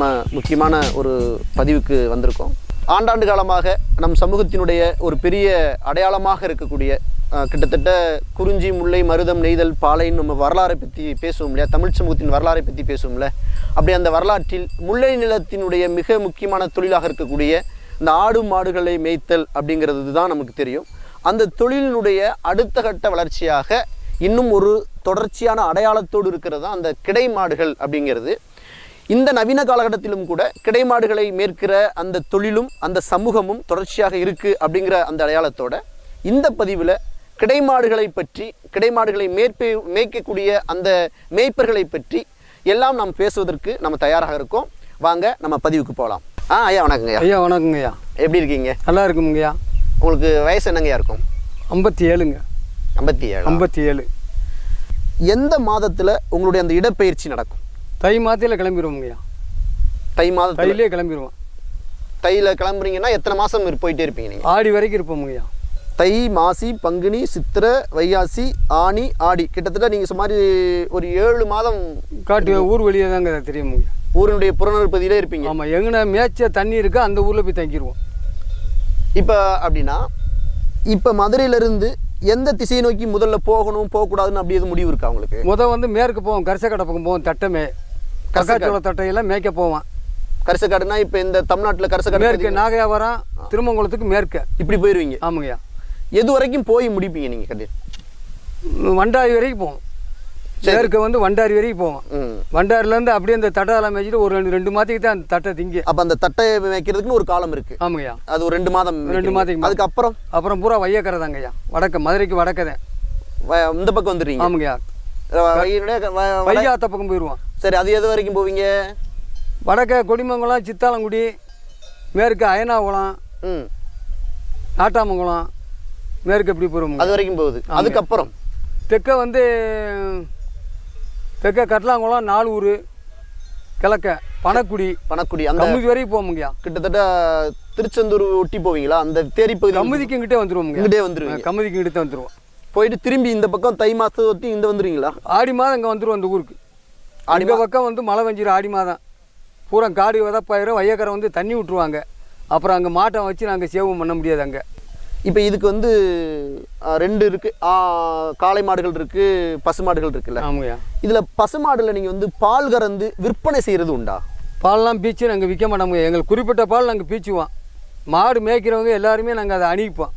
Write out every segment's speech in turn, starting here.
நம்ம முக்கியமான ஒரு பதிவுக்கு வந்திருக்கோம். ஆண்டாண்டு காலமாக நம் சமூகத்தினுடைய ஒரு பெரிய அடையாளமாக இருக்கக்கூடிய கிட்டத்தட்ட குறிஞ்சி முல்லை மருதம் நெய்தல் பாலைன்னு நம்ம வரலாறை பற்றி பேசுவோம் இல்லையா? தமிழ் சமூகத்தின் வரலாறை பற்றி பேசுவோம்ல. அப்படி அந்த வரலாற்றில் முல்லை நிலத்தினுடைய மிக முக்கியமான தொழிலாக இருக்கக்கூடிய இந்த ஆடு மாடுகளை மேய்த்தல் அப்படிங்கிறது தான் நமக்கு தெரியும். அந்த தொழிலினுடைய அடுத்த கட்ட வளர்ச்சியாக இன்னும் ஒரு தொடர்ச்சியான அடையாளத்தோடு இருக்கிறது தான் அந்த கிடை மாடுகள் அப்படிங்கிறது. இந்த நவீன காலகட்டத்திலும் கூட கிடை மாடுகளை மேற்கிற அந்த தொழிலும் அந்த சமூகமும் தொடர்ச்சியாக இருக்குது அப்படிங்கிற அந்த அடையாளத்தோட இந்த பதிவில் கிடைமாடுகளை பற்றி கிடைமாடுகளை மேற்பே மேய்க்கக்கூடிய அந்த மேய்ப்பர்களை பற்றி எல்லாம் நாம் பேசுவதற்கு நம்ம தயாராக இருக்கோம். வாங்க நம்ம பதிவுக்கு போகலாம் ஆ ஐயா வணக்கங்க ஐயா ஐயா வணக்கங்க ஐயா எப்படி இருக்கீங்க? நல்லா இருக்குமுங்கய்யா. உங்களுக்கு வயசு என்னங்கய்யா இருக்கும்? ஐம்பத்தி ஏழுங்க ஐம்பத்தி ஏழு ஐம்பத்தி ஏழு எந்த மாதத்தில் உங்களுடைய அந்த இடப்பெயர்ச்சி நடக்கும்? தை மாதத்தில் கிளம்பிடுவோங்கய்யா தை மாதத்தில்? தையிலே கிளம்பிடுவோம் தையில் கிளம்புறீங்கன்னா எத்தனை மாதம் போயிட்டே இருப்பீங்க நீங்கள் ஆடி வரைக்கும் இருப்போமுங்கய்யா. தை மாசி பங்குனி சித்திரை வைகாசி ஆனி ஆடி. கிட்டத்தட்ட நீங்கள் மாதிரி ஒரு ஏழு மாதம் காட்டு ஊர் வெளியே தாங்க தெரியுமுங்கய்யா ஊரினுடைய புறநற்பதியிலே இருப்பீங்க. ஆமாம் எங்கன மேய்ச்ச தண்ணி இருக்கோ அந்த ஊரில் போய் தங்கிடுவோம் இப்போ அப்படின்னா இப்போ மதுரையிலேருந்து எந்த திசையை நோக்கி முதல்ல போகணும் போகக்கூடாதுன்னு அப்படி எதுவும் முடிவு இருக்கா உங்களுக்கு? முத வந்து மேற்கு போவோம் கரிசக்கடை பக்கம் போவோம் தட்டமே. கக்காச்சோள தட்டையெல்லாம் மேய்க்க போவோம் கரிசக்காடுனா இப்போ இந்த தமிழ்நாட்டில் கரிசக்காடு மேற்கு நாகையாவரம் திருமங்கலத்துக்கு மேற்கு. இப்படி போயிடுவீங்க ஆமாங்கய்யா. எது வரைக்கும் போய் முடிப்பீங்க நீங்கள் கட்டி வண்டாரி வரைக்கும் போவோம். மேற்கு வந்து வண்டாரி வரைக்கும் போவோம். வண்டாரிலேருந்து அப்படியே அந்த தட்டை மேய்ச்சிட்டு ஒரு ரெண்டு ரெண்டு மாதத்துக்கு தான் அந்த தட்டை திங்க அப்போ அந்த தட்டையை வைக்கிறதுக்குன்னு ஒரு காலம் இருக்குது ஆமாங்கய்யா. அது ஒரு ரெண்டு மாதம் ரெண்டு. மாதத்துக்கு அதுக்கப்புறம்? அப்புறம் பூரா வையக்கரை தாங்கய்யா வடக்க மதுரைக்கு வடக்கதேன். இந்த பக்கம் வந்துடுறீங்க. ஆமாங்கய்யா. வ- வயிறுடைய க- வ- வட- வைகாத்த பக்கம் போயிடுவோம் சரி அது எது வரைக்கும் போவீங்க? வடக்க கொடிமங்கலம் சித்தாலங்குடி மேற்கு அயனாகுளம் ம். நாட்டாமங்கலம் மேற்கு இப்படி போயிடுவோம் அது வரைக்கும் போகுது. அதுக்கப்புறம்? தெற்க வந்து தெற்க கட்லாங்குளம் நாலூர் கிழக்க பனக்குடி பணக்குடி அந்த கமுதி வரைக்கும் போவோமுங்கய்யா. கிட்டத்தட்ட திருச்செந்தூர் ஒட்டி போவீங்களா? அந்த தேரி பகுதி கமுதிக்கு இங்கிட்டே வந்துருவோமுங்க இங்கிட்டே வந்துருவீங்க. கமுதிக்கு இங்கிட்டே வந்துருவோம். போயிட்டு திரும்பி இந்த பக்கம் தை மாசத்தை ஒட்டி இந்த வந்துருவீங்களா? ஆடி மாதம் இங்கே வந்துருவோம் அந்த ஊருக்கு. ஆடி பக்கம் வந்து மழை பெஞ்சிரும் ஆடி மாதம் பூரா காடு விதப்பாயிரும் வையக்கரை வந்து தண்ணி விட்டுருவாங்க. அப்புறம் அங்கே மாட்டை வச்சு நாங்கள் சேவம் பண்ண முடியாது அங்கே. இப்போ இதுக்கு வந்து ரெண்டு இருக்கு. ஆ, காளை மாடுகள் இருக்கு பசு மாடுகள் இருக்குல்ல. ஆமாங்கய்யா இதுல பசு மாடுல நீங்க வந்து பால் கறந்து விற்பனை செய்யறது உண்டா? பால்லாம் பீச்சு நாங்கள் விற்க மாட்டோமுங்க எங்களுக்கு குறிப்பிட்ட பால் நாங்கள் பீச்சுவோம். மாடு மேய்க்கிறவங்க எல்லாருமே நாங்கள் அதை அணிவிப்போம்.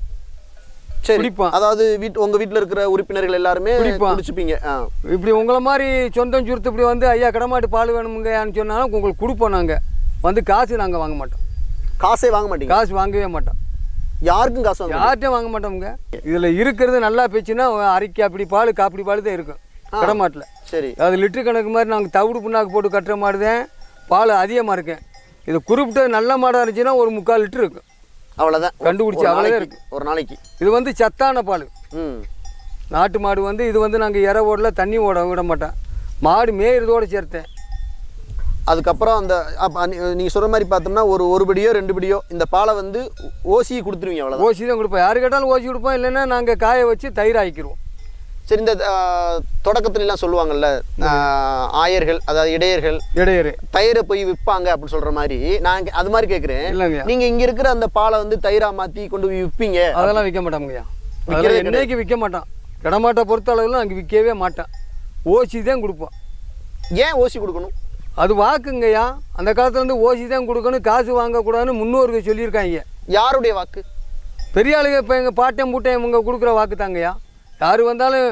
சரி. அதாவது வீட்டு உங்க வீட்ல இருக்கிற உறுப்பினர்கள் எல்லாருமே. குடிச்சுப்பீங்க. இப்படி உங்களை மாதிரி சொந்தம் சுருத்து இப்படி வந்து ஐயா கடமாட்டு பால் வேணுமுங்கன்னு சொன்னாலும் உங்களுக்கு கொடுப்போம் நாங்கள் வந்து காசு நாங்கள் வாங்க மாட்டோம். காசே வாங்க மாட்டீங்க? காசு வாங்கவே மாட்டோம். யாருக்கும் காசு யார்கிட்டையும் வாங்க மாட்டோமுங்க. இதில் இருக்கிறது நல்லா பேச்சுன்னா அரைக்கி அப்படி பால் காப்பி பால் தான் இருக்கும். கடமாட்டில். சரி. அது லிட்டர் கணக்கு மாதிரி நாங்கள் தவிடு புண்ணாக்கு போட்டு கட்டுற மாடு தான் பால் அதிகமாக இருக்கேன். இது குறிப்பிட்ட நல்ல மாடாக இருந்துச்சுன்னா ஒரு முக்கால் லிட்டர் இருக்கும். அவ்வளவுதான். கண்டுபிடிச்சு அவ்வளோதான் இருக்கு. ஒரு நாளைக்கு. இது வந்து சத்தான பால். ம். நாட்டு மாடு வந்து இது வந்து நாங்கள் இற ஓடல தண்ணி ஓட விட மாட்டோம். மாடு மேயிறதோடு சேர்த்தேன். அதுக்கப்புறம் அந்த அப்ப நீ- நீங்க சொல்ற மாதிரி பார்த்தோம்னா ஒரு ஒரு படியோ ரெண்டு படியோ இந்த பாலை வந்து ஓசி கொடுத்துருவீங்க அவ்வளவுதான். ஓசி தான் கொடுப்போம். யாரு கேட்டாலும் ஓசி கொடுப்போம். இல்லைன்னா நாங்கள் காய வச்சு தயிர் ஆக்கிடுவோம் சரி இந்த ஆ, தொடக்கத்துல எல்லாம் சொல்லுவாங்கல்ல ஆயர்கள் அதாவது இடையர்கள் இடையரு தயிரை போய் விற்பாங்க அப்படின்னு சொல்ற மாதிரி. நான் அது மாதிரி கேட்குறேன் இல்லைங்க. நீங்க இங்க இருக்கிற அந்த பாலை வந்து தயிரா மாத்தி கொண்டு போய் விற்பீங்க அதெல்லாம் விற்க மாட்டோம்ங்கய்யா. விற்கிறதே அதெல்லாம் என்னைக்கு விற்க மாட்டோம். கிடமாட்டை பொறுத்த அளவில் நாங்கள் விற்கவே மாட்டோம். ஓசி தான் கொடுப்போம். ஏன் ஓசி கொடுக்கணும்? அது வாக்குங்கய்யா. அந்த காலத்துல இருந்து ஓசி தான் கொடுக்கணும் காசு வாங்கக்கூடாதுன்னு முன்னோர்கள் சொல்லியிருக்காங்க. யாருடைய வாக்கு? பெரிய ஆளுங்க இப்போ எங்கள் பாட்டம் பூட்டம் இவங்க கொடுக்குற வாக்கு தாங்கய்யா. யார் வந்தாலும்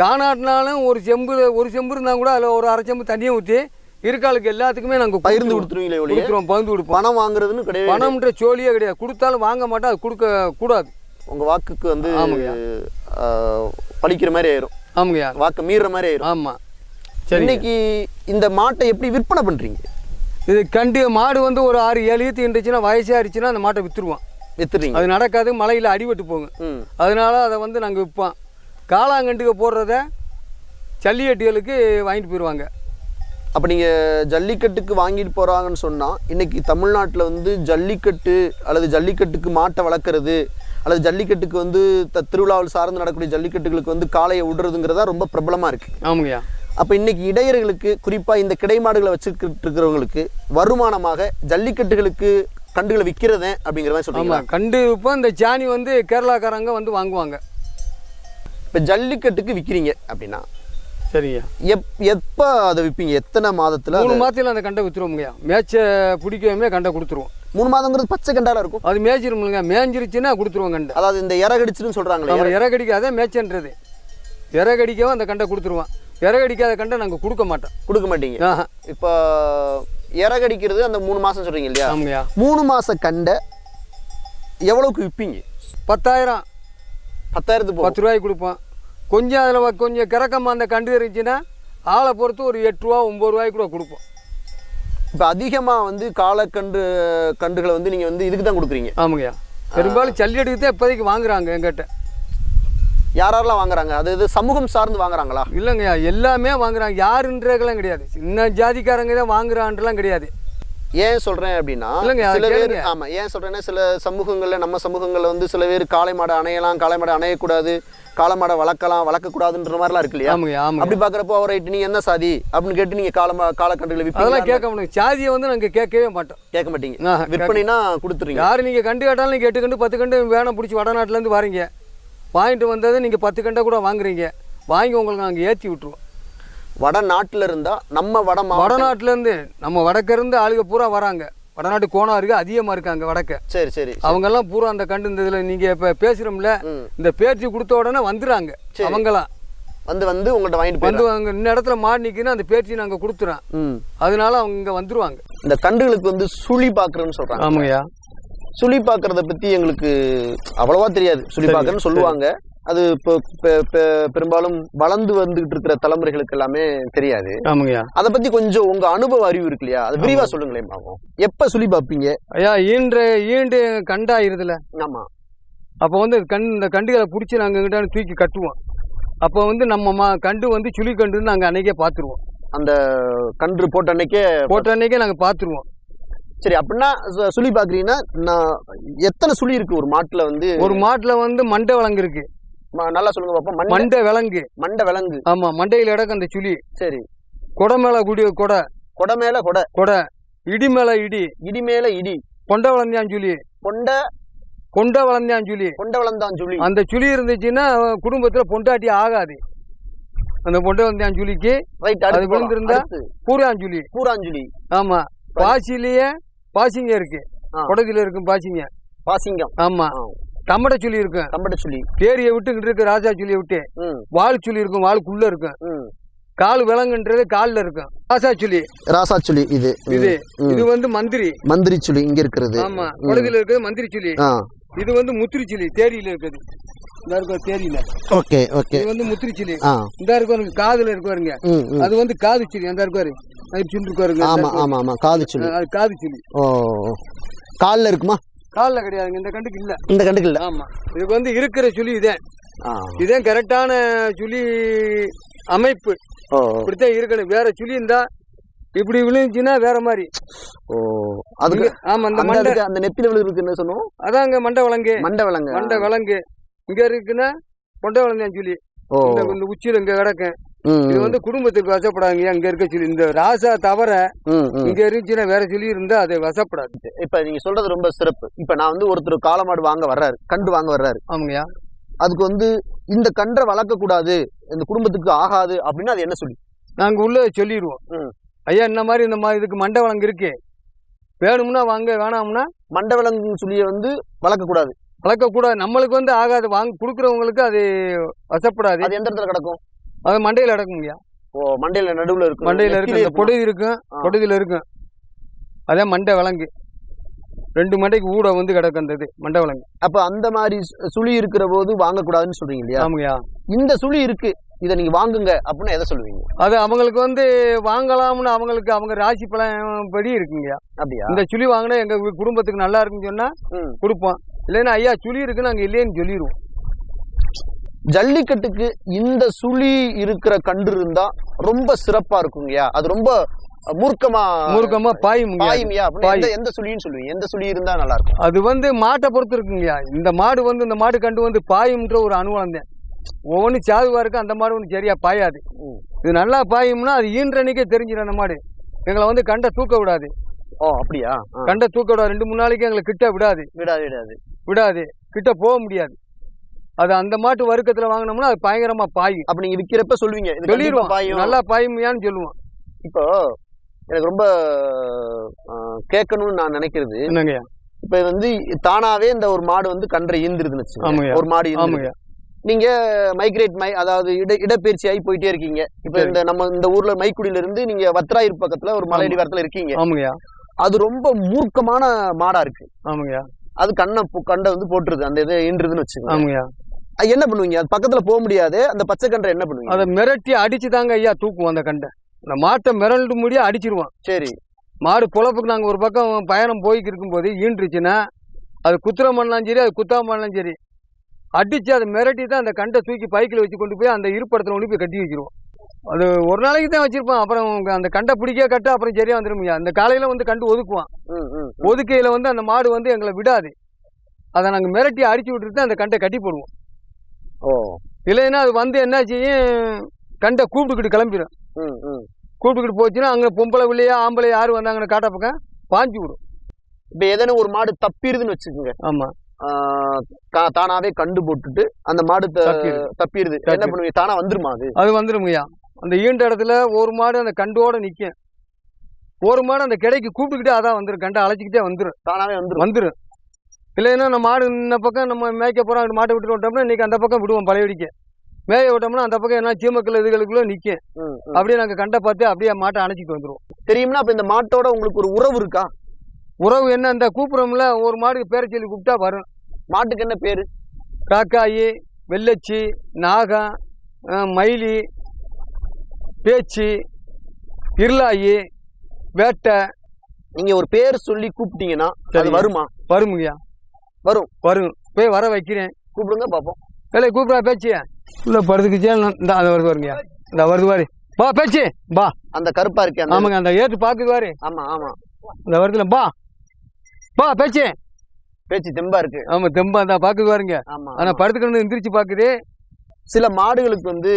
காணாட்டினாலும் ஒரு செம்பு ஒரு செம்பு இருந்தால் கூட அதில் ஒரு அரை செம்பு தண்ணியை ஊற்றி இருக்காளுக்கு எல்லாத்துக்குமே நாங்கள் பகிர்ந்து கொடுத்துருவீங்களே கொடுத்துருவோம் பகிர்ந்து கொடுப்போம். பணம் வாங்குறதுன்னு கிடையாது. பணம்ன்ற சோழியே கிடையாது. கொடுத்தாலும் வாங்க மாட்டோம் அது கொடுக்க கூடாது. உங்க வாக்குக்கு வந்து பலிக்கிற மாதிரி ஆயிரும். ஆமாங்கய்யா. வாக்கு மீறுற மாதிரி ஆயிரும். ஆமாம் சரி இன்னைக்கு இந்த மாட்டை எப்படி விற்பனை பண்றீங்க? இது கண்டு மாடு வந்து ஒரு ஆறு ஏழு ஈத்து இருந்துச்சுன்னா வயசாக இருந்துச்சுன்னா அந்த மாட்டை விற்றுருவோம் வித்துறீங்க. அது நடக்காது மலையில் அடிபட்டு போகும். அதனால அதை வந்து நாங்கள் விற்போம். காளாங்கண்டுக்கு போடுறத ஜல்லிக்கட்டுகளுக்கு வாங்கிட்டு போயிடுவாங்க. அப்போ நீங்கள் ஜல்லிக்கட்டுக்கு வாங்கிட்டு போகிறாங்கன்னு சொன்னால் இன்னைக்கு தமிழ்நாட்டில் வந்து ஜல்லிக்கட்டு அல்லது ஜல்லிக்கட்டுக்கு மாட்டை வளர்க்குறது அல்லது ஜல்லிக்கட்டுக்கு வந்து த திருவிழாவில் சார்ந்து நடக்கக்கூடிய ஜல்லிக்கட்டுகளுக்கு வந்து காளையை விடுறதுங்கிறதா ரொம்ப பிரபலமாக இருக்குது ஆமாங்கய்யா. அப்ப இன்னைக்கு இடையர்களுக்கு குறிப்பா இந்த கிடை மாடுகளை வச்சுக்கிட்டு இருக்கிறவங்களுக்கு வருமானமாக ஜல்லிக்கட்டுகளுக்கு கண்டுகளை விற்கிறதே அப்படிங்கிற மாதிரி சொல்றீங்களா? ஆமாம் கண்டு இப்போ இந்த சாணி வந்து கேரளாக்காரங்க வந்து வாங்குவாங்க. இப்ப ஜல்லிக்கட்டுக்கு விற்கிறீங்க அப்படின்னா சரிங்க. எப் எப்போ அதை விற்பீங்க எத்தனை மாதத்துல மூணு மாதத்தில் அந்த கண்டை விற்றுருவோம்ங்கய்யா மேய்ச்ச பிடிக்கவே கண்டை கொடுத்துருவோம். மூணு மாதங்கிறது பச்சை கண்டால இருக்கும். அது மேய்ச்சிருமில்லைங்க மேய்ஞ்சிருச்சுன்னா கொடுத்துருவோம் கண்டை. அதாவது இந்த இறகடிச்சுன்னு சொல்றாங்களே நம்ம இறகடிக்காத மேய்ச்சன்றது. இறகடிக்கவும் அந்த கண்டை கொடுத்துருவோம். இறகடிக்காத கண்டை நாங்கள் கொடுக்க மாட்டோம். கொடுக்க மாட்டீங்க. இப்போ இறகடிக்கிறது அந்த மூணு மாசம் சொல்றீங்க இல்லையா? மூணு மாச கண்டை எவ்வளவுக்கு விற்பீங்க பத்தாயிரம். பத்தாயிரத்து பத்து ரூபாய்க்கு கொடுப்போம். கொஞ்சம் அதில் கொஞ்சம் கிறக்கமாக அந்த கண்டு இருந்துச்சுன்னா ஆளை பொறுத்து ஒரு எட்டு ரூபா ஒம்பது ரூபாய்க்கு கூட கொடுப்போம். இப்போ அதிகமா வந்து காலக்கன்று கண்டுகளை வந்து நீங்க வந்து இதுக்கு தான் கொடுக்குறீங்க. ஆமாங்கய்யா. பெரும்பாலும் ஜல்லியடிக்கு தான் இப்போதைக்கு வாங்குறாங்க எங்கிட்ட யாரெல்லாம் வாங்குறாங்க? அது இது சமூகம் சார்ந்து வாங்குறாங்களா? இல்லைங்கய்யா எல்லாமே வாங்குறாங்க. யாருன்றதெல்லாம் கிடையாது. சின்ன ஜாதிக்காரங்க தான் வாங்குறான்றலாம் கிடையாது. ஏன் சொல்றேன் அப்படின்னா சில பேர் கேளுங்க. ஆமா ஏன் சொல்றேன்னா சில சமூகங்கள்ல நம்ம சமூகங்கள்ல வந்து சில பேர் காளை மாடை அணையலாம் காளை மாடை அணையக்கூடாது காளை மாடை வளர்க்கலாம் வளர்க்கக்கூடாதுன்ற மாதிரிலாம் இருக்கு இல்லையா அப்படி பாக்குறப்போ அவரை நீ என்ன சாதி? அப்படின்னு கேட்டு நீங்க கால காலக்கண்டுகளை அதெல்லாம் விற்பீங்க கேட்க முடியும் சாதியை வந்து நாங்கள் கேட்கவே மாட்டோம். கேட்க மாட்டீங்க. விற்பனைனா கொடுத்துறீங்க யார் நீங்கள் கண்டு கேட்டாலும் நீங்கள் எட்டு கண்டு பத்து கண்டு வேணும் பிடிச்சி வடநாட்டிலேருந்து வாரீங்க. வாங்கிட்டு வந்தது நீங்கள் பத்து கண்டை கூட வாங்குறீங்க. வாங்கி உங்களுக்கு நாங்கள் ஏற்றி விட்ருவோம் வட நாட்டுல இருந்தா நம்ம வட வடநாட்டிலேருந்து நம்ம வடக்கிருந்து ஆளுங்க பூரா வராங்க. வடநாட்டு கோணம் இருக்கு அதிகமாக இருக்காங்க வடக்க. சரி சரி அவங்கெல்லாம் பூரா அந்த கண்டு இந்த இதில் நீங்கள் இப்போ பேசுகிறோம்ல. இந்த பேச்சு கொடுத்த உடனே வந்துடுறாங்க. அவங்களாம் வந்து வந்து உங்கள்ட்ட வாங்கிட்டு வந்து அங்கே இந்த இடத்துல மாடு நிற்குன்னு அந்த பேச்சு நாங்கள் கொடுத்துறோம். அதனால அவங்க இங்கே வந்துருவாங்க. இந்த கண்டுகளுக்கு வந்து சுழி பாக்குறேன்னு சொல்றாங்க. ஆமாங்கய்யா. சுழி பாக்குறத பத்தி எங்களுக்கு அவ்வளவா தெரியாது. சுழி சரி, பாக்குறன்னு சொல்லுவாங்க. அது இப்போ பெரும்பாலும் வளர்ந்து வந்துகிட்டு இருக்கிற தலைமுறைகளுக்கு எல்லாமே தெரியாது. அதை பத்தி கொஞ்சம் உங்க அனுபவ அறிவு இருக்கு இல்லையா? அது விரிவா சொல்லுங்களேன் பாப்போம் எப்ப சுழி பாப்பீங்க? ஐயா ஈன்ற ஈண்டு கண்டாயிருதுல. ஆமா. அப்போ வந்து கண் இந்த கண்டுகளை பிடிச்சி நாங்கள் கிட்ட தூக்கி கட்டுவோம். அப்போ வந்து நம்ம மா கண்டு வந்து சுழி கண்டுன்னு நாங்கள் அன்னைக்கே பார்த்துருவோம் அந்த கன்று போட்ட அன்னைக்கே போட்ட அன்னைக்கே நாங்கள் பார்த்துருவோம் சரி அப்படின்னா சுழி பாக்குறீங்கன்னா நான் எத்தனை சுழி இருக்கு? ஒரு மாட்டுல வந்து ஒரு மாட்டில் வந்து மண்டை விலங்கு இருக்கு. நல்லா சொல்லுங்க பாப்போம். மண்டை விலங்கு. மண்டை விலங்கு. ஆமாம் மண்டையில் இடக்கு அந்த சுழி சரி. கொடை மேலே குடி கொடை. கொடை மேல கொடை. கொடை. இடி மேலே இடி. இடி மேல இடி. கொண்டை வளர்ந்தான் சுழி கொண்ட கொண்டை வளர்ந்தான் சுழி கொண்ட வளர்ந்தான் சுழி அந்த சுழி இருந்துச்சுன்னா குடும்பத்தில் பொண்டாட்டி ஆகாது. அந்த பொண்டை வந்தான் சுழிக்கு அது. விழுந்திருந்தா? அடுத்து. பூராஞ்சுழி பூராஞ்சுழி ஆமாம் பாசிலேயே பாசிங்க இருக்கு. குடத்தில் இருக்கும் பாசிங்க. பாசிங்கம். ஆமாம் தம்மடை சுழி இருக்கும் கம்பட சுழி தேரியை விட்டு இங்கிட்டு இருக்கு ராஜா சுழியை விட்டு. வால் சுழி இருக்கும் வாளுக்குள்ள இருக்கும் கால் விலங்குன்றது காலில் இருக்கும் ராசா சுழி ராசா சுழி இது. இது. இது வந்து மந்திரி. மந்திரி சுழி இங்க இருக்கிறது. ஆமா. குடத்தில் இருக்குது மந்திரி சுழி ஆ. இது வந்து முத்திரி சுழி தேரியில இருக்குது. இந்த இருக்க தேரியில. Okay okay. இது வந்து முத்திரி சுழி இந்த இருக்க காதுல இருக்கு பாருங்க. ம் ம். அது வந்து காது சுழி அந்த இருக்காரு சுண்டு இருக்காருங்க ஆமா ஆமா ஆமா. காது சுழி அது காது சுழி ஓ. கால்ல இருக்குமா? காலில் கிடையாதுங்க இந்த கண்டுக்கு இல்ல. இந்த கண்டுக்கு இல்ல. ஆமா. இதுக்கு வந்து இருக்கிற சுழி இதே ஆ. இதே கரெக்டான சுழி அமைப்பு. இப்படித்தான் இருக்கணும். வேற சுழி இருந்தா இப்படி விழுந்துச்சுன்னா வேற மாதிரி. ஓ. அதுக்கு ஆமா அந்த மண்டை. அந்த நெத்தில விழுகிறதுக்கு என்ன சொன்னோம்? அதாங்க மண்டை வளங்கு மண்டை விலங்க. மண்டை விலங்கு. இங்க இருக்குன்னா கொண்டை சொல்லி ஓ. இந்த உச்சியில இங்க கிடக்கும். ம் இது வந்து குடும்பத்துக்கு வசப்படாங்க அங்க இருக்க சொல்லி இந்த ராசா தவிர இங்க இருந்துச்சுன்னா வேற சொல்லி இருந்தா அது வசப்படாது. இப்ப நீங்க சொல்றது ரொம்ப சிறப்பு. இப்ப நான் வந்து ஒருத்தர் காளமாடு வாங்க வர்றாரு கண்டு வாங்க வர்றாரு. ஆமாங்கய்யா. அதுக்கு வந்து இந்த கன்றை வளர்க்க கூடாது இந்த குடும்பத்துக்கு ஆகாது அப்படின்னா அது என்ன சொல்லி? நாங்க உள்ள சொல்லிடுவோம். ஐயா இந்த மாதிரி இந்த மாதிரி இதுக்கு மண்டை வளங்கு இருக்கு. வேணும்னா வாங்க வேணாம்னா மண்டை விலங்கு சுழிய வந்து வளர்க்க கூடாது. வளர்க்கக்கூடாது நம்மளுக்கு வந்து ஆகாது. வாங்க கொடுக்குறவங்களுக்கு அது வசப்படாது. அது எந்த இடத்துல கிடக்கும்? அது மண்டையில் அடக்குங்கய்யா ஓ மண்டையில நடுவுல இருக்கும். மண்டையில் இருக்கு இந்த பொடுகு இருக்கும் ஆ. பொடுதில் இருக்கும் அதே மண்டை விலங்கு ரெண்டு மண்டைக்கு ஊட வந்து கிடக்கு அந்த இது மண்டை விலங்கு அப்ப அந்த மாதிரி சுழி இருக்கிற போது வாங்கக்கூடாதுன்னு சொல்றீங்க இல்லையா? ஆமாங்கய்யா. இந்த சுழி இருக்கு இதை நீங்க வாங்குங்க அப்படின்னு எதை சொல்லுவீங்க? அது அவங்களுக்கு வந்து வாங்கலாம்னு அவங்களுக்கு அவங்க ராசி பலன் படி இருக்குங்கய்யா. அப்படியா? இந்த சுழி வாங்கினா எங்க குடும்பத்துக்கு நல்லா இருக்குன்னு சொன்னா. கொடுப்போம். இல்லைன்னா ஐயா சுழி இருக்கு நாங்க இல்லைன்னு சொல்லிடுவோம் ஜல்லிக்கட்டுக்கு இந்த சுழி இருக்கிற கன்று இருந்தா ரொம்ப சிறப்பா இருக்குங்கய்யா. அது ரொம்ப மூர்க்கமா மூர்க்கமா பாயும் பாயுமையா. எந்த சுழின்னு சொல்லுவீங்க? எந்த சுழி இருந்தா நல்லா இருக்கும் அது வந்து மாட்டை பொறுத்து இருக்குங்கய்யா. இந்த மாடு வந்து இந்த மாடு கண்டு வந்து பாயும்ன்ற ஒரு அனுபவம் தான். ஒவ்வொன்றும் சாதுவா இருக்கு அந்த மாடு ஒன்றும் சரியா பாயாது. இது நல்லா பாயும்னா அது ஈன்றன்னைக்கே தெரிஞ்சிடும் அந்த மாடு. எங்களை வந்து கண்டை தூக்க விடாது. ஓ அப்படியா. கண்டை தூக்க விடாது. ரெண்டு மூணு நாளைக்கு எங்களை கிட்ட விடாது. விடாது விடாது. விடாது. கிட்ட போக முடியாது. அது அந்த மாட்டு வறுக்கத்துல வாங்கினோம்னா அது பயங்கரமா பாயும் அப்ப நீங்க விக்கிறப்ப சொல்லுவீங்க சொல்லிடுவோம் பாயும். நல்லா பாயுமையான்னு சொல்லுவோம். இப்போ எனக்கு ரொம்ப கேட்கணும்னு நான் நினைக்கிறது. என்னங்க இப்ப இது வந்து தானாவே இந்த ஒரு மாடு வந்து கன்றை ஈந்துருதுன்னு வச்சுக்கோங்க. ஒரு மாடு. ஆமாங்க நீங்க மைக்ரேட் மை அதாவது இட இடப்பெயர்ச்சி ஆகி போயிட்டே இருக்கீங்க. இப்ப. இந்த நம்ம இந்த ஊர்ல மைக்குடியில இருந்து நீங்க வத்ராயூர் பக்கத்துல ஒரு மலையடி வாரத்துல இருக்கீங்க. ஆமாங்கய்யா. அது ரொம்ப மூர்க்கமான மாடா இருக்கு. ஆமாங்கய்யா. அது கண்ணை கண்டை வந்து போட்டுருது. அந்த இது ஈன்றுதுன்னு வச்சுக்கோங்க. ஆமாங்கய்யா. அது என்ன பண்ணுவீங்க? அது பக்கத்துல போக முடியாது. அந்த பச்சை கன்றை என்ன பண்ணுவீங்க? அதை மிரட்டி அடிச்சு தாங்க ஐயா தூக்குவோம் அந்த கண்டை அந்த மாட்டை மிரண்டு முடிய அடிச்சிருவோம். சரி. மாடு பொழப்புக்கு நாங்கள் ஒரு பக்கம் பயணம் போய்க்கு இருக்கும்போது ஈன்றுச்சுன்னா அது குத்துரம் பண்ணலாம் சரி அது குத்தாம பண்ணலாம் சரி அடிச்சு அதை மிரட்டி தான் அந்த கண்டை தூக்கி பைக்கில் வச்சு கொண்டு போய் அந்த இருப்படத்தில் கொண்டு போய் கட்டி வச்சிருவோம். அது ஒரு நாளைக்கு தான் வச்சிருப்போம். அப்புறம் அந்த கண்டை பிடிக்க கட்ட அப்புறம் சரியா வந்துருமையா அந்த காலையில வந்து கண்டு ஒதுக்குவான். ஒதுக்கையில வந்து அந்த மாடு வந்து எங்களை விடாது. அதை நாங்கள் மிரட்டி அடிச்சு விட்டுட்டு அந்த கண்டை கட்டி போடுவோம். ஓ. இல்லைன்னா அது வந்து என்ன செய்யும்? கண்டை கூப்பிட்டுக்கிட்டு கிளம்பிடும் ம், ம். கூப்பிட்டுக்கிட்டு போச்சுன்னா அங்கே பொம்பளை பிள்ளையா ஆம்பளை யார் வந்தாங்கன்னு காட்ட பக்கம் பாஞ்சு விடும். இப்ப ஏதேனும் ஒரு மாடு தப்பிடுதுன்னு வச்சுக்கோங்க. ஆமாம் தானாவே கண்டு போட்டுட்டு அந்த மாடு தப்பிடுது. என்ன. பண்ணுவீங்க? தானா வந்துருமா அது? அது வந்துருங்கய்யா அந்த ஈண்ட இடத்துல ஒரு மாடு அந்த கண்டோட நிற்கும் ஒரு மாடு அந்த கிடைக்கு கூப்பிட்டுக்கிட்டே அதான் வந்துடும் கண்டை அழைச்சிக்கிட்டே வந்துடும் தானாவே வந்துரும். வந்துடும் இல்லைன்னா நம்ம மாடு இந்த பக்கம் நம்ம மேய்க்க போகிறோம் மாட்டை விட்டுட்டு விட்டோம்னா இன்னைக்கு அந்த பக்கம் விடுவோம் பழையடிக்க மேய விட்டோம்னா அந்த பக்கம் என்ன சீமக்கல் இதுகளுக்குள்ள நிற்கும். அப்படியே நாங்கள் கண்டை பார்த்து அப்படியே மாட்டை அணைச்சிட்டு வந்துடுவோம் தெரியும்னா அப்ப இந்த மாட்டோட உங்களுக்கு ஒரு உறவு இருக்கா? உறவு என்ன இந்த கூப்புறம்ல ஒரு மாடுக்கு பேரை சொல்லி கூப்பிட்டா வரும். மாட்டுக்கு என்ன பேரு? காக்காயி வெள்ளச்சி நாகம் மயிலி பேச்சி இருளாயி வேட்டை. நீங்க ஒரு பேர் சொல்லி கூப்பிட்டீங்கன்னா அது. வருமா? வருமுங்கய்யா. வரும். வரும் போய் வர வைக்கிறேன். கூப்பிடுங்க பாப்போம் வேலை கூப்பிடா பேச்சு. உள்ள படுத்துக்குச்சே இந்த அந்த வருது வருங்க இந்த வருது வாரு பா பேச்சு. பா. அந்த கருப்பா இருக்கே ஆமாங்க அந்த ஏற்று பாக்குது வாரு ஆமா ஆமா. இந்த வருதுல பா. பா பேச்சு. பேச்சு தெம்பா இருக்கு. ஆமா தெம்பா அந்த பாக்குது வாருங்க ஆமா ஆனா ஆமா. படுத்துக்கணும் எந்திரிச்சு பாக்குது. சில மாடுகளுக்கு வந்து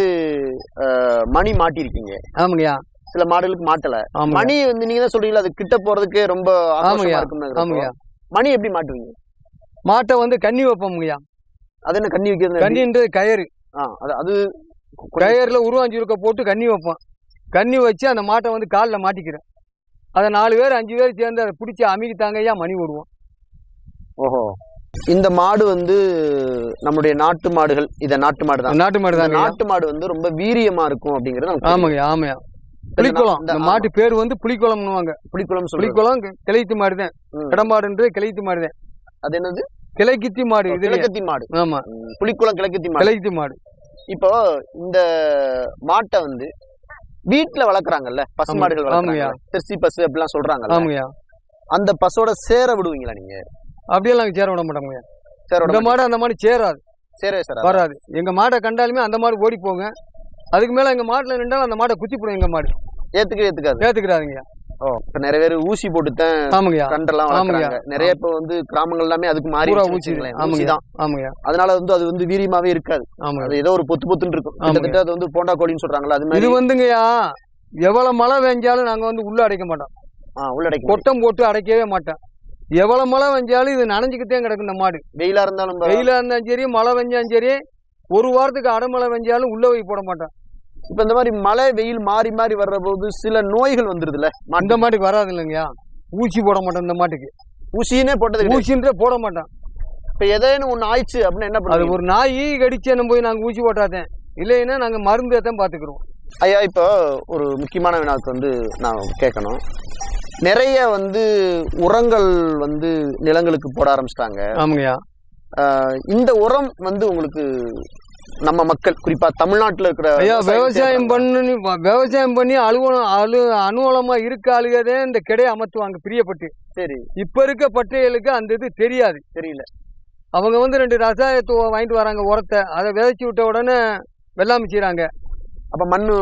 மணி மாட்டிருக்கீங்க. ஆமாங்கய்யா. சில மாடுகளுக்கு மாட்டல. மணி வந்து நீங்க தான் சொல்றீங்களா அது கிட்ட போறதுக்கு ரொம்ப ஆமாங்கய்யா. மணி எப்படி மாட்டுவீங்க? மாட்டை வந்து கன்னி வைப்போம்ங்கய்யா அது என்ன கண்ணி வைக்கிறது? கன்னின்றது கயிறு. ஆ, அது அது கயிறுல உருவாஞ்சி இருக்க போட்டு கன்னி வைப்போம். கன்னி வச்சு அந்த மாட்டை வந்து காலில் மாட்டிக்கிறேன். அதை நாலு பேர் அஞ்சு பேர் சேர்ந்து அதை பிடிச்சி அமுக்கிட்டாங்க ஐயா மணி விடுவோம் ஓஹோ. இந்த மாடு வந்து நம்முடைய நாட்டு மாடுகள் இத நாட்டு மாடு தான் நாட்டு மாடு தாங்க நாட்டு மாடு வந்து ரொம்ப வீரியமா இருக்கும் அப்படிங்கறது. ஆமாங்க ஆமாயா புளிக்குளம். இந்த-. மாட்டு பேர் வந்து புளிக்குளம்னுவாங்க. புலிக்குளம் சொல்லுங்க புளிக்குளம் கிளைத்து மாடு தான் இடமாடுன்றது கிளைத்து மாடு தான் அது என்னது? கிளைக்கித்தி மாடு கிழக்கத்தி மாடு. ஆமா. புலிக்குளம் கிழக்கத்தி மாடு. கிளைத்து மாடு. இப்போ இந்த மாட்டை வந்து வீட்டுல வளர்க்குறாங்கல்ல? பசு. மாடுகள். வளர்க்குறாங்க திருச்சி பசு அப்படிலாம் சொல்றாங்கல்ல? ஆமாங்கய்யா அந்த பசோட சேர விடுவீங்களா நீங்க? அப்படியெல்லாம் நாங்கள் சேர விட மாட்டோங்க சேரோட இந்த மாடு அந்த மாடு சேராது. சேரவே சார் வராது. எங்க மாடை கண்டாலுமே அந்த மாடு ஓடி போங்க. அதுக்கு மேல எங்க மாட்டுல நின்றாலும் அந்த மாடை குத்தி போடும் எங்க மாடு. ஏத்துக்கவே ஏத்துக்காது. ஏத்துக்கிறாருங்க ஓ இப்ப நிறைய பேர் ஊசி போட்டுத்தான் ஆமாங்கய்யா. கண்டெல்லாம். வளர்க்குறாங்க. நிறைய இப்ப வந்து கிராமங்கள் எல்லாமே அதுக்கு மாறி பூரா ஊசி. ஊசி ஊசி ஆமாங்கய்யா. தான். ஆமாங்கய்யா. அதனால வந்து அது வந்து வீரியமாவே இருக்காது. அது ஏதோ ஒரு பொத்து பொத்துன்னு இருக்கும். கிட்டத்தட்ட அது வந்து போண்டா கோழின்னு சொல்றாங்கல்ல அது மாதிரி இது வந்துங்கய்யா எவ்வளவு மழை பெஞ்சாலும் நாங்க வந்து உள்ள அடைக்க மாட்டோம். ஆ, உள்ளடக்கி கொட்டம் போட்டு அடைக்கவே மாட்டோம். எவ்வளவு மழை பெஞ்சாலும் இது நனைஞ்சுக்கிட்டே கிடக்கும் இந்த மாடு. வெயிலா இருந்தாலும். வெயிலா இருந்தாலும் சரி மழை பெஞ்சாலும் சரி ஒரு வாரத்துக்கு அடைமழை பெஞ்சாலும் உள்ள போய் போட மாட்டோம். இப்ப இந்த மாதிரி மழை வெயில் மாறி மாறி வர்ற போது சில நோய்கள் வந்துருதுல அந்த மாட்டுக்கு வராது இல்லைங்கய்யா. ஊசி போட மாட்டோம் இந்த மாட்டுக்கு. ஊசினே போட்டது. ஊசின்றே போட மாட்டோம் இப்ப ஏதேனும் ஒண்ணு ஆயிடுச்சு அப்படின்னு என்ன பண்ணுவீங்க? ஒரு நாய் கடிச்சு போய் நாங்க ஊசி போட்டாதேன் இல்லைன்னா நாங்க மருந்து தான் பாத்துக்கிறோம் ஐயா இப்போ ஒரு முக்கியமான வினாவுக்கு வந்து நான் கேட்கணும். நிறைய வந்து உரங்கள் வந்து நிலங்களுக்கு போட ஆரம்பிச்சிட்டாங்க. ஆமாங்கய்யா. இந்த உரம் வந்து உங்களுக்கு நம்ம மக்கள் குறிப்பா தமிழ்நாட்டுல இருக்கிற விவசாயம். பண்ணி விவசாயம் பண்ணி அலுவலம் அலு அனுவலமா இருக்க ஆளுகதே இந்த கிடையை அமர்த்துவாங்க பிரியப்பட்டு. சரி. இப்ப இருக்க பட்டைகளுக்கு அந்த இது தெரியாது. தெரியல. அவங்க வந்து ரெண்டு ரசாயத்தை வாங்கிட்டு வராங்க உரத்தை. அதை விதைச்சி விட்ட உடனே வெள்ளாமை செய்றாங்க. அப்ப மண்ணு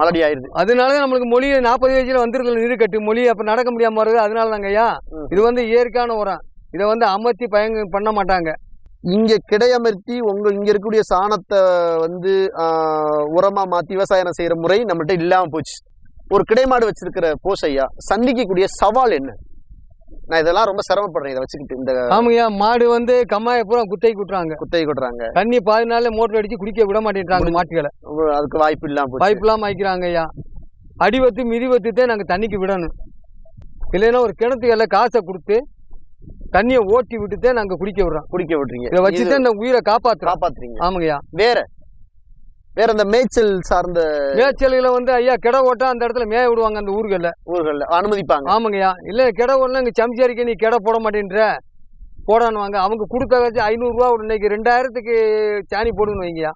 மலடி ஆயிருது. அதனால நம்மளுக்கு மொழி நாற்பது வயசுல வந்துருது நீருக்கட்டு மொழி அப்ப நடக்க முடியாம வருது. அதனால தாங்க ஐயா. இது வந்து இயற்கையான உரம். இதை வந்து அமர்த்தி பயங்க பண்ண மாட்டாங்க. இங்க கிடையமர்த்தி உங்க இங்க இருக்கக்கூடிய சாணத்தை வந்து ஆஹ், உரமா மாத்தி விவசாயம் செய்யற முறை நம்மகிட்ட இல்லாம போச்சு. ஒரு கிடைமாடு வச்சிருக்கிற போஸ் ஐயா சந்திக்கக்கூடிய சவால் என்ன? நான் இதெல்லாம் ரொம்ப சிரமப்படுறேன் இதை வச்சுக்கிட்டு இந்த ஆமாங்கய்யா மாடு வந்து கம்மாயை பூரா குத்தை விட்டுறாங்க. குத்தகை கொடுறாங்க தண்ணி பாதி நாள்ல மோட்டர் அடிச்சு குடிக்க விட மாட்டேன்றாங்க மாட்டுகளை. அதுக்கு வாய்ப்பு இல்லாம போச்சு. பைப்லாம் வைக்கிறாங்க ஐயா அடிவத்து மிதிவத்துத்தே நாங்கள் தண்ணிக்கு விடணும். இல்லைன்னா ஒரு கிணத்துக்கல்ல காசை கொடுத்து தண்ணியை ஓட்டி விட்டுத்தே நாங்கள் குடிக்க விடுறோம் குடிக்க விட்டுறீங்க இதை வச்சுதான் இந்த உயிரை காப்பாத்துறோம் காப்பாத்துறீங்க. ஆமாங்கய்யா. வேற? வேற இந்த மேய்ச்சல் சார்ந்த மேய்ச்சலுகளை வந்து ஐயா கிட ஓட்டா அந்த இடத்துல மேய விடுவாங்க அந்த ஊர்கள்ல. ஊர்கள்ல. அனுமதிப்பாங்க. ஆமாங்கய்யா. இல்லை கிட ஓடலாம் இங்கே சமைச்சாரிக்க நீ கிட போட மாட்டேன்ற. போடானுவாங்க அவங்க கொடுக்க வச்சு ஐநூறுரூவா இன்னைக்கு ரெண்டாயிரத்துக்கு சாணி போடுன்னு வைங்கய்யா.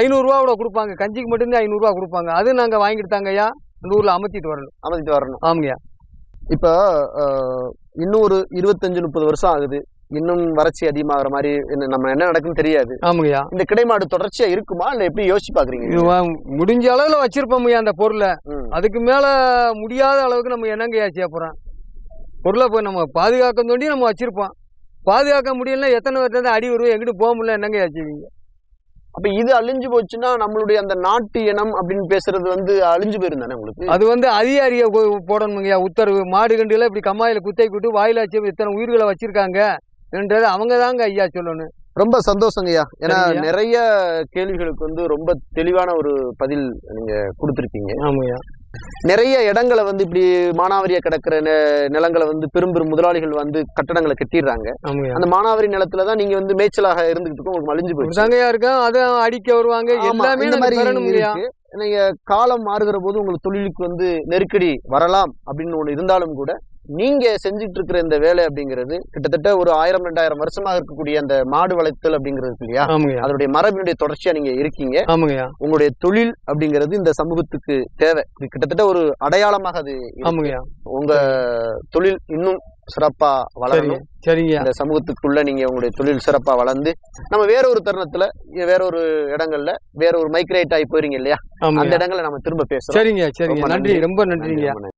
ஐநூறுரூவா கூட கொடுப்பாங்க. கஞ்சிக்கு மட்டும்தான் ஐநூறுரூவா கொடுப்பாங்க. அது நாங்கள் வாங்கிட்டு தாங்க ஐயா இந்த ஊரில் அமர்த்திட்டு வரணும். அனுமதித்து வரணும். ஆமாங்கய்யா. இப்போ இன்னும் ஒரு இருபத்தஞ்சு முப்பது வருஷம் ஆகுது. இன்னும் வறட்சி அதிகமாகிற மாதிரி என்ன- நம்ம என்ன நடக்குன்னு தெரியாது. ஆமாங்கய்யா. இந்த கிடைமாடு தொடர்ச்சியா இருக்குமா? இல்ல எப்படி யோசிச்சு பாக்குறீங்க முடிஞ்ச அளவுல வச்சிருப்போம் அந்த பொருளை. அதுக்கு மேல முடியாத அளவுக்கு நம்ம என்னங்கய்யா செய்ய போறோம்? பொருளை போய் நம்ம பாதுகாக்க தோண்டி நம்ம வச்சிருப்போம். பாதுகாக்க முடியலன்னா எத்தனை பேர்த்த அடி வருவோம் எங்கிட்டு போக முடியல என்னங்கய்யா செய்வீங்க? அப்ப இது அழிஞ்சு போச்சுன்னா நம்மளுடைய அந்த நாட்டு இனம் அப்படின்னு பேசுறது வந்து அழிஞ்சு போயிரும் தானே உங்களுக்கு? அது வந்து அதிகாரிய போடணுங்கய்யா உத்தரவு. மாடு கண்டில இப்படி கம்மாயில குத்தை விட்டு வாயில இத்தனை உயிர்களை வச்சிருக்காங்க என்றது அவங்க தாங்க ஐயா சொல்லணும். ரொம்ப சந்தோஷங்கய்யா ஏன்னா சரிங்கய்யா. நிறைய கேள்விகளுக்கு வந்து ரொம்ப தெளிவான ஒரு பதில் நீங்க கொடுத்துருக்கீங்க. ஆமாய்யா நிறைய இடங்களை வந்து இப்படி மானாவாரியா கிடக்கிற நிலங்களை வந்து பெரும் பெரும் முதலாளிகள் வந்து கட்டடங்களை கட்டிடுறாங்க. அந்த மானாவாரி நிலத்துல தான் நீங்க வந்து மேய்ச்சலாக இருந்துகிட்டு இருக்கோம். உங்களுக்கு அழிஞ்சு போயிடுச்சு. தாங்கய்யா இருக்கும் அதை அடிக்க வருவாங்க. எல்லாமே இந்த மாதிரி நீங்க காலம் மாறுகிற போது உங்களுக்கு தொழிலுக்கு வந்து நெருக்கடி வரலாம் அப்படின்னு ஒண்ணு இருந்தாலும் கூட நீங்க செஞ்சுட்டு இருக்கிற இந்த வேலை அப்படிங்கிறது கிட்டத்தட்ட ஒரு ஆயிரம் ரெண்டாயிரம் வருஷமா இருக்கக்கூடிய அந்த மாடு வளர்த்தல் அப்படிங்கிறது இல்லையா? அதனுடைய மரபினுடைய தொடர்ச்சியா நீங்க இருக்கீங்க. உங்களுடைய தொழில் அப்படிங்கிறது இந்த சமூகத்துக்கு தேவை. கிட்டத்தட்ட ஒரு அடையாளமாக அது உங்க தொழில் இன்னும் சிறப்பா சரிங்க. வளரணும் சரிங்கய்யா இந்த சமூகத்துக்குள்ள நீங்க உங்களுடைய தொழில் சிறப்பா வளர்ந்து நம்ம வேற ஒரு தருணத்துல வேற ஒரு இடங்கள்ல வேற ஒரு மைக்ரேட் ஆகி போறீங்க இல்லையா? அந்த இடங்களை நம்ம திரும்ப பேசுறோம். சரிங்க சரிங்க. நன்றி. ரொம்ப நன்றிங்கய்யா ரொம்ப நன்றி.